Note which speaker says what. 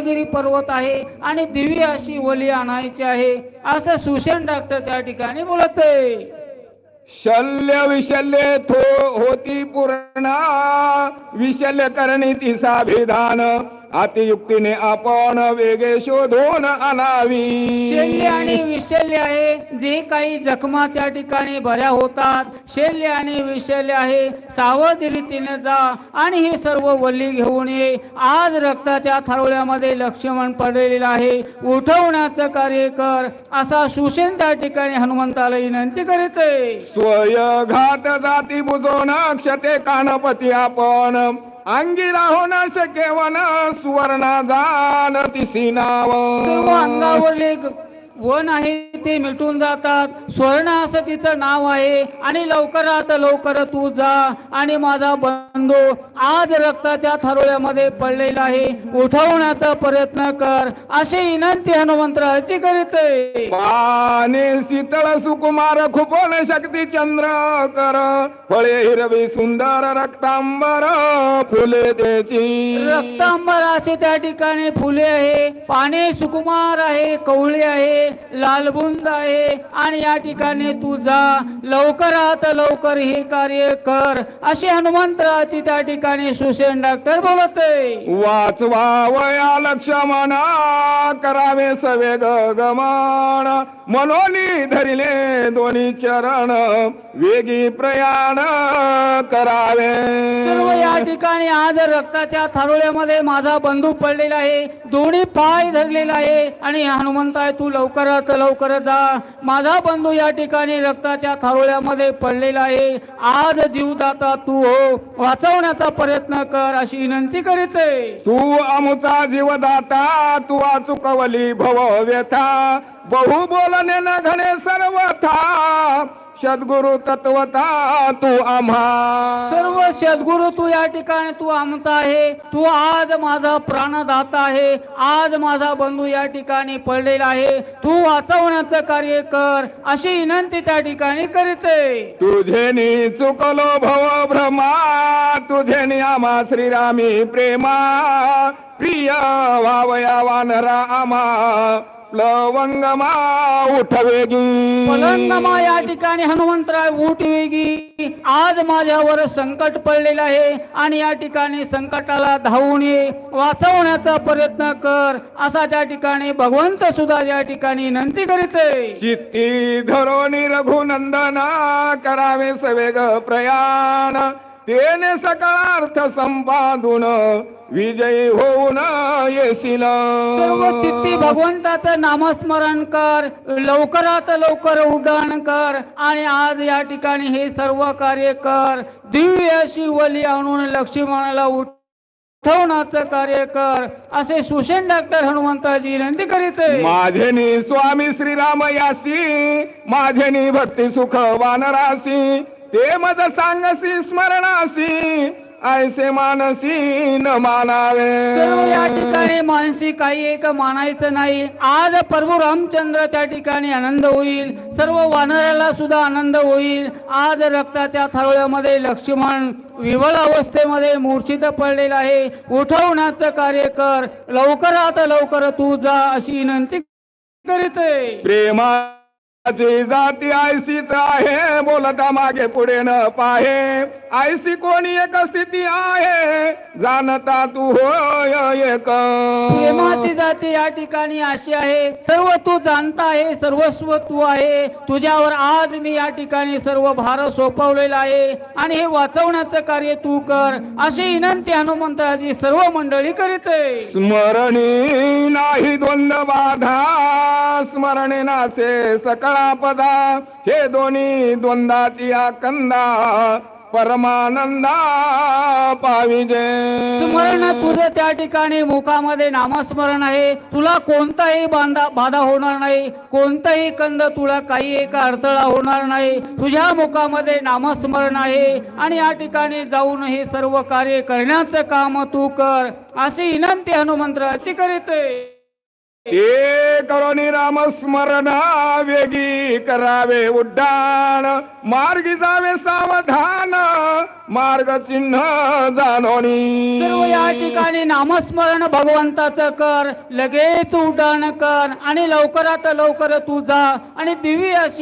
Speaker 1: रत्नागिरी पर्वत आहे आणि दिवी अशी वली आणायची आहे. असं सुशेन डॉक्टर त्या ठिकाणी बोलत. आहे
Speaker 2: शल्य विशल्य थो होती पूर्ण. विशल्य करणी ती साभिधान अतियुक्तीने आपण वेगे शोधून आणावी.
Speaker 1: शल्य आणि विशल्य आहे. जे काही जखमा त्या ठिकाणी बऱ्या होतात शल्य आणि विशल्य आहे. सावध रीतीने जा आणि हे सर्व वल्ली घेऊन ये. आज रक्ताच्या थारोळ्यामध्ये लक्ष्मण पडलेला आहे. उठवण्याचं कार्य कर असा सुशेन त्या ठिकाणी हनुमंताला विनंती करीत. आहे
Speaker 2: स्वय घात जाती बुजवण क्षते कानपती आपण. अंगी राहून शकेवन सुवर्ण जाण तिसी नाव.
Speaker 1: सर्व अंगावरले वन आहे ते मिटून जातात. स्वर्ण असं तिचं नाव आहे. आणि लवकरात लवकर तू जा. आणि माझा बंधू आज रक्ताच्या थारोळ्यामध्ये पडलेला आहे. उठवण्याचा प्रयत्न कर. अशी विनंती हनुमंतराची करीत.
Speaker 2: पाने शीतळ सुकुमार खुपण शक्ती चंद्र कर. फळे हिरवी सुंदर रक्तांबर फुले त्याची.
Speaker 1: रक्तांबराचे त्या ठिकाणी फुले आहे. पाने सुकुमार आहे कवळे आहे. लालबुंद आहे. आणि या ठिकाणी तू जा. लवकरात लवकर हे कार्य कर. अशी हनुमंतराची त्या ठिकाणी सुशेन डॉक्टर बोलत.
Speaker 2: वाचवा वया लक्ष्मणा करावे सवे गमन मनोनी धरिले दोन्ही चरण वेगी प्रयाण करावे.
Speaker 1: सर्व या ठिकाणी आज रक्ताच्या थारोळ्यामध्ये माझा बंधू पडलेला आहे. दोन्ही पाय धरलेला आहे. आणि हनुमंत आहे तू लवकरात लवकर जा. माझा बंधू या ठिकाणी रक्ताच्या थारोळ्यामध्ये पडलेला आहे. आज जीवदाता तू हो. वाचवण्याचा प्रयत्न कर अशी विनंती करीत.
Speaker 2: तू अमुचा जीवदाता तू चुकवली भव व्यथा. बहु बोलणे न घणे सर्वथा सद्गुरु तत्वता तू आम्हा.
Speaker 1: सर्व सद्गुरु तू या ठिकाणी तू आमचा आहे. तू आज माझा प्राणदाता आहे. आज माझा बंधू या ठिकाणी पडलेला आहे. तू वाचवण्याचं कार्य कर अशी विनंती त्या ठिकाणी करीत. आहे
Speaker 2: तुझेनी चुकलो भव भ्रमा तुझेनी आम्हा श्रीरामी प्रेमा. प्रिय वावया वानरा आम्हा प्लवंगमा उठवेगी.
Speaker 1: पलंगमा या ठिकाणी हनुमंतराय ऊट वेगी आज माझ्यावर संकट पडलेलं आहे आणि या ठिकाणी संकटाला धावून ये वाचवण्याचा प्रयत्न कर असा त्या ठिकाणी भगवंत सुद्धा या ठिकाणी विनंती करीत आहे.
Speaker 2: चित्ती धरोनी रघुनंदना करावे सवेग प्रयाण. तेने सकळार्थ संपादून. विजयी होऊन येशील.
Speaker 1: सर्व चित्ती भगवंताचं नामस्मरण कर लवकरात लवकर उड्डाण कर आणि आज या ठिकाणी हे सर्व कार्य कर. दिव्य अशी वली आणून लक्ष्मणाला उठवण्याचं कार्य कर. असे सुशेन डॉक्टर हनुमंताची विनंती करीत
Speaker 2: माझेनी स्वामी श्रीराम यासी माझेनी भक्ती सुख वानरासी ते मद सांगसी स्मरणासी ऐसे मानसी न मानावे.
Speaker 1: सर्व या ठिकाणी मानसी काही एक मानायचं नाही. आज प्रभू रामचंद्र त्या ठिकाणी आनंद होईल. सर्व वानराला सुद्धा आनंद होईल. आज रक्ताच्या थारोळ्यामध्ये लक्ष्मण विवल अवस्थेमध्ये मूर्छित पडलेला आहे. उठवण्याचं कार्य कर. लवकरात लवकर तू जा अशी विनंती करीत. आहे
Speaker 2: प्रेमाची जाती आयसीच आहे बोलता मागे पुढे न पाहे. आयसी कोणी एक स्थिती आहे जाणता तू होय एक.
Speaker 1: प्रेमाची जाती या ठिकाणी अशी आहे सर्व तू जाणता आहे सर्वस्व तू आहे. तुझ्यावर आज मी या ठिकाणी सर्व भार सोपवलेला आहे. आणि हे वाचवण्याचं कार्य तू कर अशी विनंती हनुमंतराची सर्व मंडळी करीत आहे.
Speaker 2: स्मरणी नाही द्वंद्व बाधा. स्मरणे नासे सकळा पदा. हे दोन्ही द्वंद्वाची आकंदा परमानंदा पाविजे
Speaker 1: स्मरण तुझं त्या ठिकाणी मुखामध्ये नामस्मरण आहे. तुला कोणताही बांधा बाधा होणार नाही. कोणताही कंद तुला काही एक अडथळा होणार नाही. तुझ्या मुखामध्ये नामस्मरण आहे आणि या ठिकाणी जाऊन हे सर्व कार्य करण्याचं काम तू कर. अशी विनंती हनुमंतराची करीत
Speaker 2: करोनी रामस्मरण वेगी करावे उड्डाण. मार्गी जावे सावधान. मार्ग चिन्ह जाणोनी.
Speaker 1: सर्व या ठिकाणी नामस्मरण भगवंताचं कर. लगेच उड्डाण कर आणि लवकरात लवकर तू जा आणि दिवी अशी